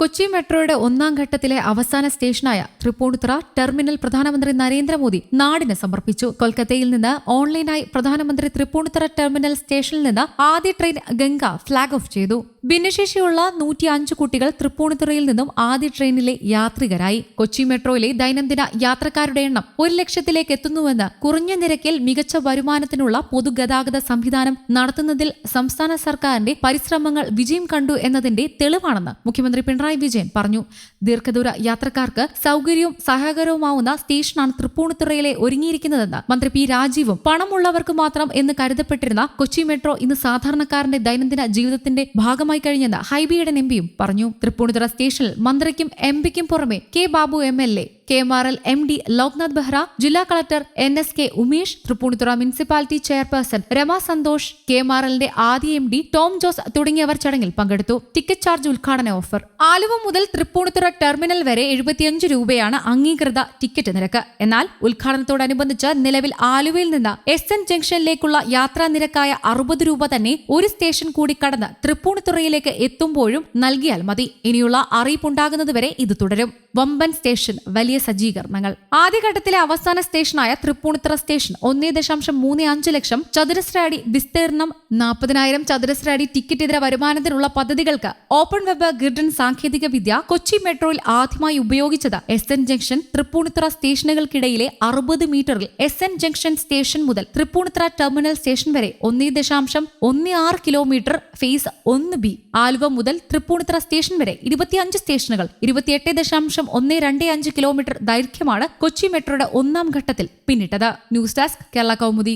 കൊച്ചി മെട്രോയുടെ ഒന്നാം ഘട്ടത്തിലെ അവസാന സ്റ്റേഷനായ തൃപ്പൂണിത്തുറ ടെർമിനൽ പ്രധാനമന്ത്രി നരേന്ദ്രമോദി നാടിന് സമർപ്പിച്ചു. കൊൽക്കത്തയിൽ നിന്ന് ഓൺലൈനായി പ്രധാനമന്ത്രി തൃപ്പൂണിത്തുറ ടെർമിനൽ സ്റ്റേഷനിൽ നിന്ന് ആദ്യ ട്രെയിൻ ഗംഗ ഫ്ളാഗ് ഓഫ് ചെയ്തു. ഭിന്നശേഷിയുള്ള നൂറ്റി അഞ്ച് കുട്ടികൾ തൃപ്പൂണിത്തുറയിൽ നിന്നും ആദ്യ ട്രെയിനിലെ യാത്രികരായി. കൊച്ചി മെട്രോയിലെ ദൈനംദിന യാത്രക്കാരുടെ എണ്ണം ഒരു ലക്ഷത്തിലേക്ക് എത്തുന്നുവെന്ന് കുറഞ്ഞ നിരക്കിൽ മികച്ച വരുമാനത്തിനുള്ള പൊതുഗതാഗത സംവിധാനം നടത്തുന്നതിൽ സംസ്ഥാന സർക്കാരിന്റെ പരിശ്രമങ്ങൾ വിജയം കണ്ടു എന്നതിന്റെ തെളിവാണെന്ന് മുഖ്യമന്ത്രി പിണറായി വിജയൻ പറഞ്ഞു. ദീർഘദൂര യാത്രക്കാർക്ക് സൗകര്യവും സഹകരവുമാവുന്ന സ്റ്റേഷനാണ് തൃപ്പൂണിത്തുറയിലെ ഒരുങ്ങിയിരിക്കുന്നതെന്ന് മന്ത്രി പി രാജീവും പണമുള്ളവർക്ക് മാത്രം എന്ന് കരുതപ്പെട്ടിരുന്ന കൊച്ചി മെട്രോ ഇന്ന് സാധാരണക്കാരന്റെ ദൈനംദിന ജീവിതത്തിന്റെ ഭാഗമായി കഴിഞ്ഞെന്ന് ഹൈബിയുടെ എം പിയും പറഞ്ഞു. തൃപ്പൂണിത്തുറ സ്റ്റേഷനിൽ മന്ത്രിക്കും എം പിക്കും പുറമെ K Babu M L A K M R L M D Loknath Behra ജില്ലാ collector N S K Umesh Tripunithura municipality chairperson Rama Santhosh K R എല്ലിന്റെ ആദ്യ എം ഡി ടോം ജോസ് തുടങ്ങിയവർ ചടങ്ങിൽ പങ്കെടുത്തു. ടിക്കറ്റ് ചാർജ് ഉദ്ഘാടന ഓഫർ. ആലുവ മുതൽ തൃപ്പൂണിത്തുറ ടെർമിനൽ വരെ എഴുപത്തിയഞ്ച് രൂപയാണ് അംഗീകൃത ടിക്കറ്റ് നിരക്ക്. എന്നാൽ ഉദ്ഘാടനത്തോടനുബന്ധിച്ച് നിലവിൽ ആലുവയിൽ നിന്ന് എസ് എൻ ജംഗ്ഷനിലേക്കുള്ള യാത്രാ നിരക്കായ അറുപത് രൂപ തന്നെ ഒരു സ്റ്റേഷൻ കൂടി കടന്ന് തൃപ്പൂണിത്തുറയിലേക്ക് എത്തുമ്പോഴും നൽകിയാൽ മതി. ഇനിയുള്ള അറിയിപ്പുണ്ടാകുന്നതുവരെ ഇത് തുടരും. വമ്പൻ സ്റ്റേഷൻ വലിയ സജ്ജീകരണങ്ങൾ. ആദ്യഘട്ടത്തിലെ അവസാന സ്റ്റേഷനായ തൃപ്പൂണിത്തറ സ്റ്റേഷൻ ഒന്നേ ദശാംശം മൂന്ന് അഞ്ച് ലക്ഷം ചതുരശ്ര അടി വിസ്തീർണം നാൽപ്പതിനായിരം ചതുരശ്ര അടി ടിക്കറ്റ് ഇതര വരുമാനത്തിനുള്ള പദ്ധതികൾക്ക് ഓപ്പൺ വെബ് ഗ്രിഡൻ സാങ്കേതിക വിദ്യ കൊച്ചി മെട്രോയിൽ ആദ്യമായി ഉപയോഗിച്ചത് എസ് എൻ ജംഗ്ഷൻ തൃപ്പൂണിത്തറ സ്റ്റേഷനുകൾക്കിടയിലെ അറുപത് മീറ്ററിൽ എസ് എൻ ജംഗ്ഷൻ സ്റ്റേഷൻ മുതൽ തൃപ്പൂണിത്തറ ടെർമിനൽ സ്റ്റേഷൻ വരെ ഒന്നേ ദശാംശം ഒന്ന് ആറ് കിലോമീറ്റർ ഫേസ് ഒന്ന് ബി ആലുവ മുതൽ തൃപ്പൂണിത്തറ സ്റ്റേഷൻ വരെ ഇരുപത്തിയഞ്ച് സ്റ്റേഷനുകൾ ഇരുപത്തിയെട്ട് ദശാംശം ഒന്ന് രണ്ട് അഞ്ച് കിലോമീറ്റർ ദൈർഘ്യമാണ് കൊച്ചി മെട്രോയുടെ ഒന്നാം ഘട്ടത്തിൽ പിന്നിട്ടത്. News desk Kerala Kaumudi.